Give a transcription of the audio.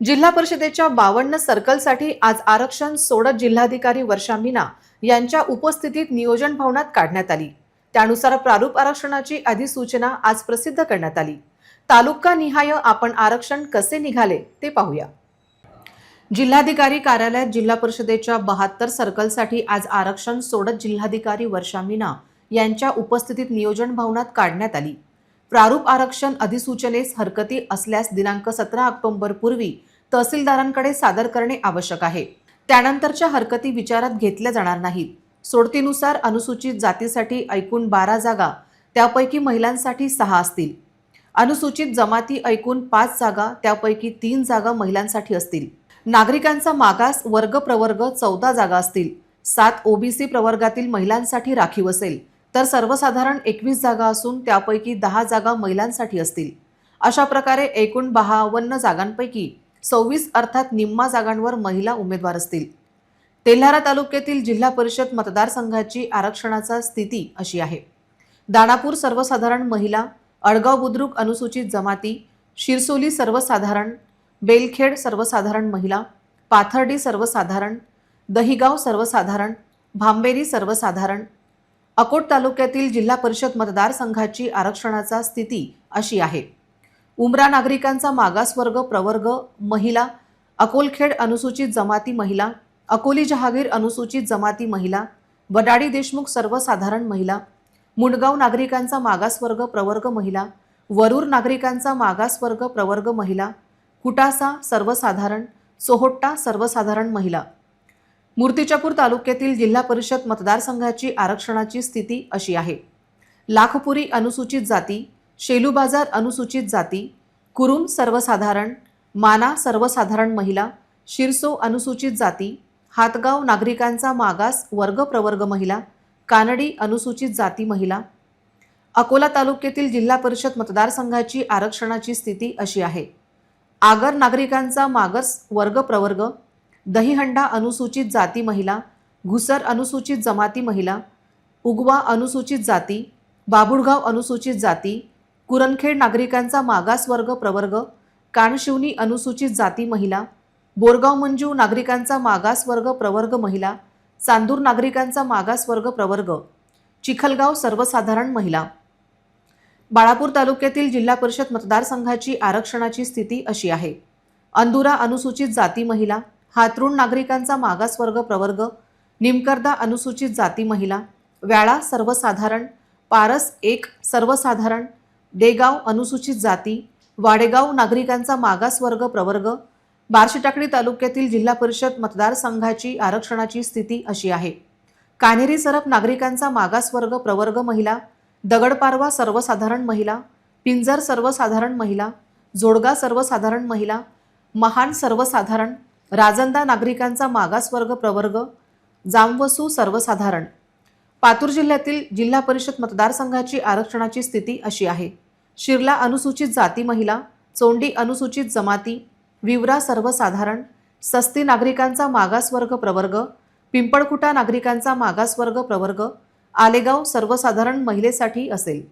जिल्हा परिषदेच्या बावन्न सर्कलसाठी आज आरक्षण सोडत जिल्हाधिकारी वर्षा मीना यांच्या उपस्थितीत नियोजन भवनात काढण्यात आली. त्यानुसार प्रारूप आरक्षणाची अधिसूचना आज प्रसिद्ध करण्यात आली. तालुका निहाय आपण आरक्षण कसे निघाले ते पाहूया. जिल्हाधिकारी कार्यालयात जिल्हा परिषदेच्या बहात्तर सर्कलसाठी आज आरक्षण सोडत जिल्हाधिकारी वर्षा मीना यांच्या उपस्थितीत नियोजन भवनात काढण्यात आली. प्रारूप आरक्षण अधिसूचनेस हरकती असल्यास दिनांक सतरा ऑक्टोबर पूर्वी तहसीलदारांकडे सादर करणे आवश्यक आहे. त्यानंतरच्या हरकती विचारात घेतल्या जाणार नाहीत. सोडतीनुसार अनुसूचित जातीसाठी ऐकून बारा जागा त्यापैकी महिलांसाठी सहा असतील. अनुसूचित जमाती ऐकून पाच जागा त्यापैकी तीन जागा महिलांसाठी असतील. नागरिकांचा मागास वर्ग प्रवर्ग चौदा जागा असतील. सात ओबीसी प्रवर्गातील महिलांसाठी राखीव असेल. तर सर्वसाधारण एकवीस जागा असून त्यापैकी दहा जागा महिलांसाठी असतील. अशा प्रकारे एकूण बहावन्न जागांपैकी सव्वीस अर्थात निम्मा जागांवर महिला उमेदवार असतील. तेल्हारा तालुक्यातील जिल्हा परिषद मतदारसंघाची आरक्षणाचा स्थिती अशी आहे. दानापूर सर्वसाधारण महिला अडगाव बुद्रुक अनुसूचित जमाती शिरसोली सर्वसाधारण बेलखेड सर्वसाधारण महिला पाथर्डी सर्वसाधारण दहिगाव सर्वसाधारण भांबेरी सर्वसाधारण अकोट तालुक्यातील जिल्हा परिषद मतदारसंघाची आरक्षणाचा स्थिती अशी आहे. उमरा नागरिकांचा मागासवर्ग प्रवर्ग महिला अकोलखेड अनुसूचित जमाती महिला अकोली जहागीर अनुसूचित जमाती महिला वडाडी देशमुख सर्वसाधारण महिला मुंडगाव नागरिकांचा मागासवर्ग प्रवर्ग महिला वरूर नागरिकांचा मागासवर्ग प्रवर्ग महिला कुटासा सर्वसाधारण सोहोट्टा सर्वसाधारण महिला. मूर्तिजापूर तालुक्यातील जिल्हा परिषद मतदारसंघाची आरक्षणाची स्थिती अशी आहे. लाखपुरी अनुसूचित जाती शेलू बाजार अनुसूचित जाती कुरुम सर्वसाधारण माना सर्वसाधारण महिला शिरसो अनुसूचित जाती हातगाव नागरिकांचा मागास वर्ग प्रवर्ग महिला कानडी अनुसूचित जाती महिला. अकोला तालुक्यातील जिल्हा परिषद मतदारसंघाची आरक्षणाची स्थिती अशी आहे. आगर नागरिकांचा मागास वर्ग प्रवर्ग दहीहंडा अनुसूचित जाती महिला घुसर अनुसूचित जमाती महिला उगवा अनुसूचित जाती बाबुळगाव अनुसूचित जाती कुरनखेड नागरिकांचा मागास वर्ग प्रवर्ग कानशिवनी अनुसूचित जाती महिला बोरगाव मंजू नागरिकांचा मागास वर्ग प्रवर्ग महिला चांदूर नागरिकांचा मागास वर्ग प्रवर्ग चिखलगाव सर्वसाधारण महिला. बाळापूर तालुक्यातील जिल्हा परिषद मतदारसंघाची आरक्षणाची स्थिती अशी आहे. अंदुरा अनुसूचित जाती महिला हातरुण नागरिकांचा मागासवर्ग प्रवर्ग निमकर्दा अनुसूचित जाती महिला व्याळा सर्वसाधारण पारस एक सर्वसाधारण देगाव अनुसूचित जाती वाडेगाव नागरिकांचा मागासवर्ग प्रवर्ग बार्शीटाकडी तालुक्यातील जिल्हा परिषद मतदारसंघाची आरक्षणाची स्थिती अशी आहे. कान्हेरी सरप नागरिकांचा मागासवर्ग प्रवर्ग महिला दगडपारवा सर्वसाधारण महिला पिंजर सर्वसाधारण महिला जोडगा सर्वसाधारण महिला महान सर्वसाधारण राजंदा नागरिकांचा मागासवर्ग प्रवर्ग जामवसू सर्वसाधारण. पातूर जिल्ह्यातील जिल्हा परिषद मतदारसंघाची आरक्षणाची स्थिती अशी आहे. शिरला अनुसूचित जाती महिला चोंडी अनुसूचित जमाती विवरा सर्वसाधारण सस्ती नागरिकांचा मागासवर्ग प्रवर्ग पिंपळकुटा नागरिकांचा मागासवर्ग प्रवर्ग आलेगाव सर्वसाधारण महिलेसाठी असेल.